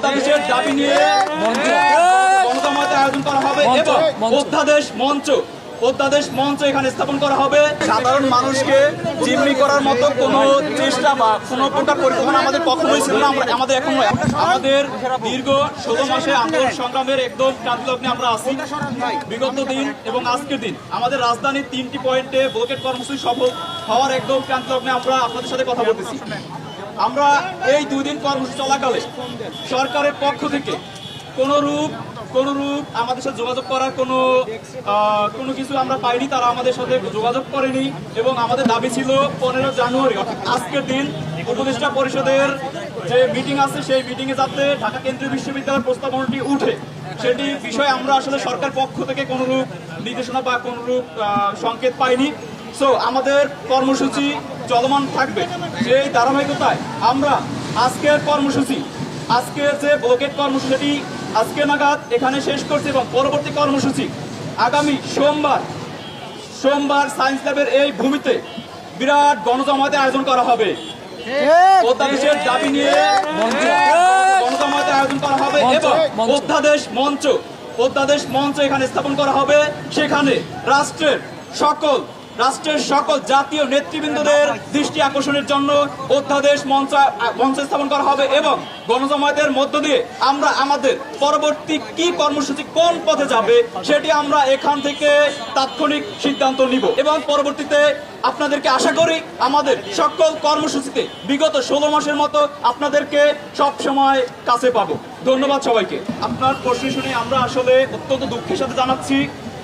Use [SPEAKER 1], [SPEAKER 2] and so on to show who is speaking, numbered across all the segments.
[SPEAKER 1] অধ্যাদেশের দাবি নিয়ে আয়োজন করা হবে এবং। অধ্যাদেশ মঞ্চ অধ্যাদেশ মঞ্চ এখানে স্থাপন করা হবে। সাধারণ মানুষকে জিম্মি করার মতো কোনো চেষ্টা বা কোনো প্রকার পরিকল্পনা আমাদের কখনোই ছিল না। আমরা আমাদের এখন আমাদের দীর্ঘ ষোলো মাসে আন্দোলন সংগ্রামের একদম কাজলগ্নে আমরা আছি। বিগত দিন এবং আজকের দিন। আমাদের রাজধানীর তিনটি পয়েন্টে ব্লকেট কর্মসূচি সফল হওয়ার একদম কাজলগ্নে আমরা আপনাদের সাথে কথা বলতেছি। আমরা এই দুই দিন কর্মসূচি চলাকালে সরকারের পক্ষ থেকে কোনো রূপ কোনো রূপ আমাদের সাথে যোগাযোগ করার কোনো কোনো কিছু আমরা পাইনি, তারা আমাদের সাথে যোগাযোগ করেনি এবং আমাদের দাবি ছিল পনেরো জানুয়ারি, অর্থাৎ আজকের দিন উপদেষ্টা পরিষদের যে মিটিং আছে, সেই মিটিংয়ে যাতে ঢাকা কেন্দ্রীয় বিশ্ববিদ্যালয়ের প্রস্তাবনাটি উঠে, সেটি বিষয়ে আমরা আসলে সরকার পক্ষ থেকে কোনো রূপ নির্দেশনা বা কোনো রূপ সংকেত পাইনি। সো আমাদের কর্মসূচি চলমান থাকবে। সেই ধারাবাহিকতায় আমরা আজকের কর্মসূচি আজকের যে ব্লকেট কর্মসূচিটি আজকে নাগাদ এখানে শেষ করছি এবং পরবর্তী কর্মসূচি আগামী সোমবার সোমবার সায়েন্স ল্যাবের এই ভূমিতে বিরাট গণজমাতে আয়োজন করা হবে। অধ্যাদেশের দাবি নিয়ে গণজমাতে আয়োজন করা হবে এবং অধ্যাদেশ মঞ্চ অধ্যাদেশ মঞ্চ এখানে স্থাপন করা হবে। সেখানে রাষ্ট্রের সকল রাষ্ট্রের সকল জাতীয় নেতৃবৃন্দদের দৃষ্টি আকর্ষণের জন্য অধ্যাদেশ মঞ্চ মঞ্চ স্থাপন করা হবে এবং গণজমায়েতের মধ্য দিয়ে আমরা আমাদের পরবর্তী কি কর্মসূচি কোন পথে যাবে সেটি আমরা এখান থেকে তাৎক্ষণিক সিদ্ধান্ত নিব। এবং পরবর্তীতে আপনাদেরকে আশা করি আমাদের সকল কর্মসূচিতে বিগত ষোলো মাসের মতো আপনাদেরকে সব সময় কাছে পাবো। ধন্যবাদ সবাইকে। আপনার প্রশ্ন শুনে আমরা আসলে অত্যন্ত দুঃখের সাথে জানাচ্ছি।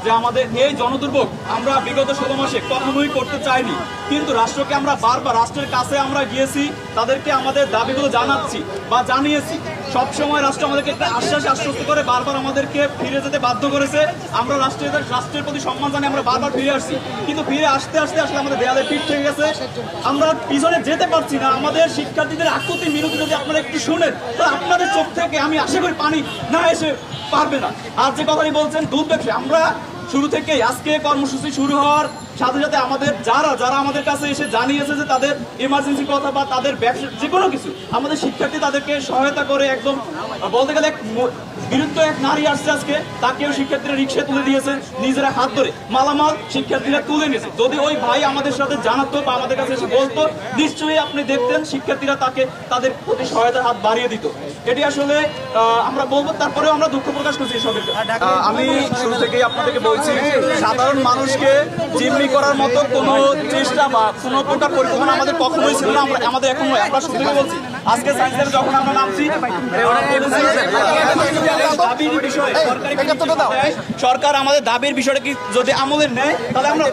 [SPEAKER 1] যে আমাদের এই জনদুর্ভোগ আমরা বিগত ষোলো মাসে কখনোই করতে চাইনি। কিন্তু রাষ্ট্রকে আমরা বারবার রাষ্ট্রের কাছে আমরা গিয়েছি, তাদেরকে আমাদের দাবিগুলো জানাচ্ছি বা জানিয়েছি। সবসময় রাষ্ট্র আমাদেরকে একটা আশ্বাস আশ্বস্ত করে, বারবার আমাদেরকে ফিরে যেতে বাধ্য করেছে। আমরা রাষ্ট্রের রাষ্ট্রের প্রতি সম্মান জানিয়ে আমরা বারবার ফিরে আসছি। কিন্তু ফিরে আসতে আসতে আসলে আমাদের দেয়ালে পিঠ থেকে গেছে। আমরা পিছনে যেতে পারছি না। আমাদের শিক্ষার্থীদের আকুতি মিনতি যদি আপনারা একটু শুনেন তাহলে আপনাদের চোখ থেকে আমি আশা করি পানি না এসে পারবে না। আর যে কথাটি বলছেন, দুধ ব্যবসা আমরা শুরু থেকেই আজকে কর্মসূচি শুরু হওয়ার সাথে সাথে আমাদের যারা যারা আমাদের কাছে এসে জানিয়েছে যে তাদের ইমার্জেন্সি কথা বা তাদের ব্যবসা যে কোনো কিছু আমাদের শিক্ষার্থী তাদেরকে সহায়তা করে একদম বলতে গেলে এক বিরুদ্ধ এক নারী আসছে আজকে তাকেও শিক্ষার্থীরা রিক্সা তুলে দিয়েছে নিজেরা হাত ধরে। মালামাল শিক্ষার্থীরা তুলে নিয়েছে। যদি ওই ভাই আমাদের সাথে জানাতো বা আমাদের কাছে এসে বলতো নিশ্চয়ই আপনি দেখতেন শিক্ষার্থীরা তাকে তাদের প্রতি সহায়তার হাত বাড়িয়ে দিত। এটি আসলে আমরা বলব তারপরেও আমরা দুঃখ প্রকাশ করছি এসবের আহ, আমি শুরু থেকেই আপনাদেরকে বলছি সাধারণ মানুষকে জিম্মি করার মতো কোনো চেষ্টা বা কোনো প্রকার পরিকল্পনা আমাদের কখনোই ছিল না আমরা আমাদের এখন একবার আমরা শুধু বলছি আজকে সায়েন্সের যখন আমরা নামছি সরকার আমাদের দাবির বিষয়টা কি যদি আমলের নেয় তাহলে আমরা